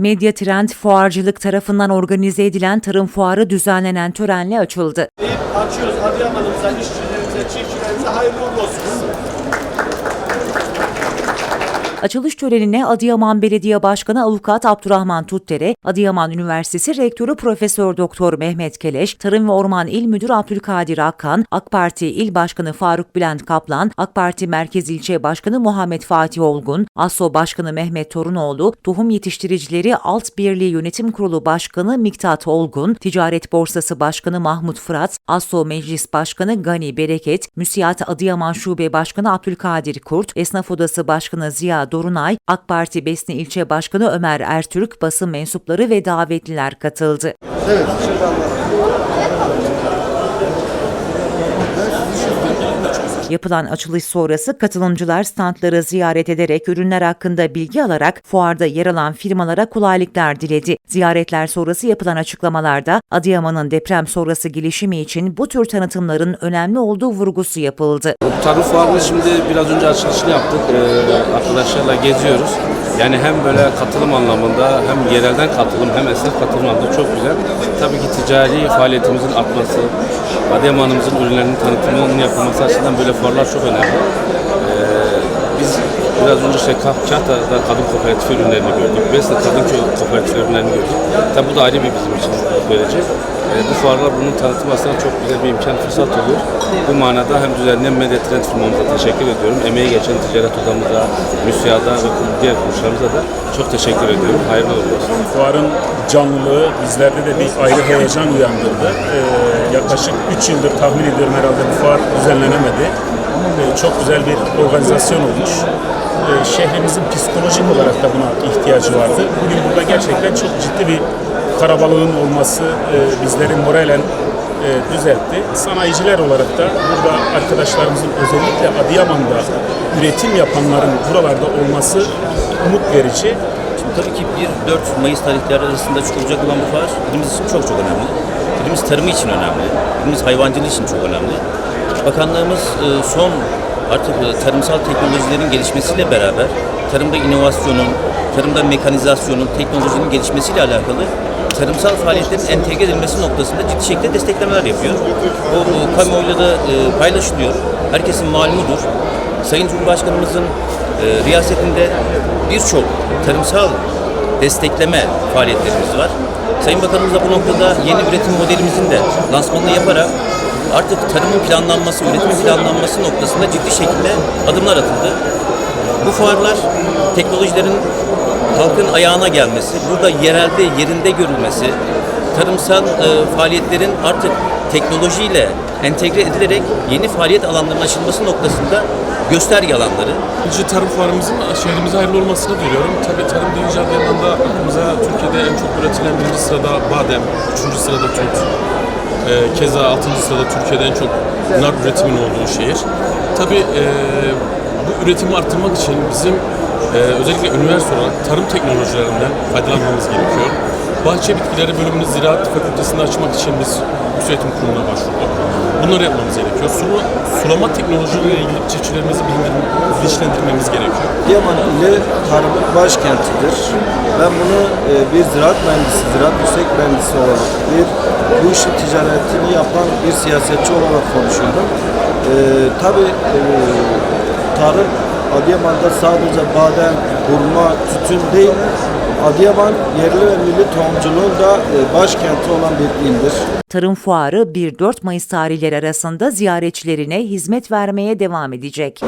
Medya Trend Fuarcılık tarafından organize edilen tarım fuarı düzenlenen törenle açıldı. açıyoruz. Adıyaman'ımıza, işçilerimize, çiftçilerimize hayırlı olsun. Açılış törenine Adıyaman Belediye Başkanı Avukat Abdurrahman Tuttere, Adıyaman Üniversitesi Rektörü Profesör Doktor Mehmet Keleş, Tarım ve Orman İl Müdürü Abdülkadir Akkan, AK Parti İl Başkanı Faruk Bülent Kaplan, AK Parti Merkez İlçe Başkanı Muhammed Fatih Olgun, ASO Başkanı Mehmet Torunoğlu, Tohum Yetiştiricileri Alt Birliği Yönetim Kurulu Başkanı Miktat Olgun, Ticaret Borsası Başkanı Mahmut Fırat, ASO Meclis Başkanı Gani Bereket, Müsiyat Adıyaman Şube Başkanı Abdülkadir Kurt, Esnaf Odası Başkanı Ziya Dorunay, AK Parti Besni İlçe Başkanı Ömer Ertürk, basın mensupları ve davetliler katıldı. Yapılan açılış sonrası katılımcılar standları ziyaret ederek ürünler hakkında bilgi alarak fuarda yer alan firmalara kolaylıklar diledi. Ziyaretler sonrası yapılan açıklamalarda Adıyaman'ın deprem sonrası gelişimi için bu tür tanıtımların önemli olduğu vurgusu yapıldı. Tarım fuarını şimdi biraz önce açılışını yaptık. Ee, arkadaşlarla geziyoruz. Yani hem böyle katılım anlamında hem yerelden katılım hem esnaf katılım anlamında çok güzel. Tabii ki ticari faaliyetimizin artması, Adıyaman'ımızın ürünlerinin tanıtımının yapılması açısından böyle fuarlar çok önemli. Ee, biz biraz önce Kah- Kahta'da kadın kooperatifi ürünlerini gördük. Besle kadın kooperatifi ürünlerini gördük. Tabii bu da ayrı bir bizim için böylece. Ee, bu fuarlar bunun tanıtımı aslında çok güzel bir imkan, fırsat oluyor. Bu manada hem düzenleyen Medya Trend firmamıza teşekkür ediyorum. Emeği geçen ticaret odamıza, müsiyada ve diğer kuruluşlarımıza da çok teşekkür ediyorum. Hayırlı olsun. Fuarın canlılığı bizlerde de bir ayrı heyecan uyandırdı. Ee, yaklaşık 3 yıldır tahmin ediyorum herhalde bu fuar düzenlenemedi. Ee, çok güzel bir organizasyon olmuş. Ee, şehrimizin psikolojik olarak da buna ihtiyacı vardı. Bugün burada gerçekten çok ciddi bir karabalığın olması e, bizleri moralen e, düzeltti. Sanayiciler olarak da burada arkadaşlarımızın özellikle Adıyaman'da üretim yapanların buralarda olması umut verici. Şimdi tabii ki 1-4 Mayıs tarihleri arasında çıkılacak olan bu fuar ilimiz için çok çok önemli. İlimiz tarımı için önemli. İlimiz hayvancılığı için çok önemli. Bakanlığımız e, son artık e, tarımsal teknolojilerin gelişmesiyle beraber tarımda inovasyonun, tarımda mekanizasyonun, teknolojinin gelişmesiyle alakalı tarımsal faaliyetlerin entegre edilmesi noktasında ciddi şekilde desteklemeler yapıyor. Bu, bu kamuoyuyla da e, paylaşılıyor. Herkesin malumudur. Sayın Cumhurbaşkanımızın e, riyasetinde birçok tarımsal destekleme faaliyetlerimiz var. Sayın Bakanımız da bu noktada yeni üretim modelimizin de lansmanını yaparak artık tarımın planlanması, üretimin planlanması noktasında ciddi şekilde adımlar atıldı. Bu fuarlar teknolojilerin halkın ayağına gelmesi, burada yerelde yerinde görülmesi, tarımsal e, faaliyetlerin artık teknolojiyle entegre edilerek yeni faaliyet alanlarının açılması noktasında gösterge alanları. İkinci tarım fuarımızın şehrimize hayırlı olmasını diliyorum. Tabii tarım deyince Adıyaman'da aklımıza Türkiye'de en çok üretilen birinci sırada badem, üçüncü sırada tut. Ee, keza altıncı sırada Türkiye'de en çok nar üretiminin olduğu şehir. Tabii e, bu üretimi arttırmak için bizim e, özellikle üniversite olarak tarım teknolojilerinden faydalanmamız gerekiyor. Bahçe bitkileri bölümünü ziraat fakültesinde açmak için biz Yükseğitim Kurumu'na başvurduk. Bunları yapmamız gerekiyor. Sulu, sulama teknolojileriyle ilgili çiftçilerimizi bilinçlendirmemiz gerekiyor. Adıyaman ili tarımın başkentidir. Ben bunu e, bir ziraat mühendisi, ziraat yüksek mühendisi olarak, bir bu işin ticaretini yapan bir siyasetçi olarak konuşuyorum. E, tabii e, tarım Adıyaman'da sadece badem, hurma, tütün değil, Adıyaman yerli ve milli tohumculuğun da e, başkenti olan bir ildir. Tarım Fuarı 1-4 Mayıs tarihleri arasında ziyaretçilerine hizmet vermeye devam edecek.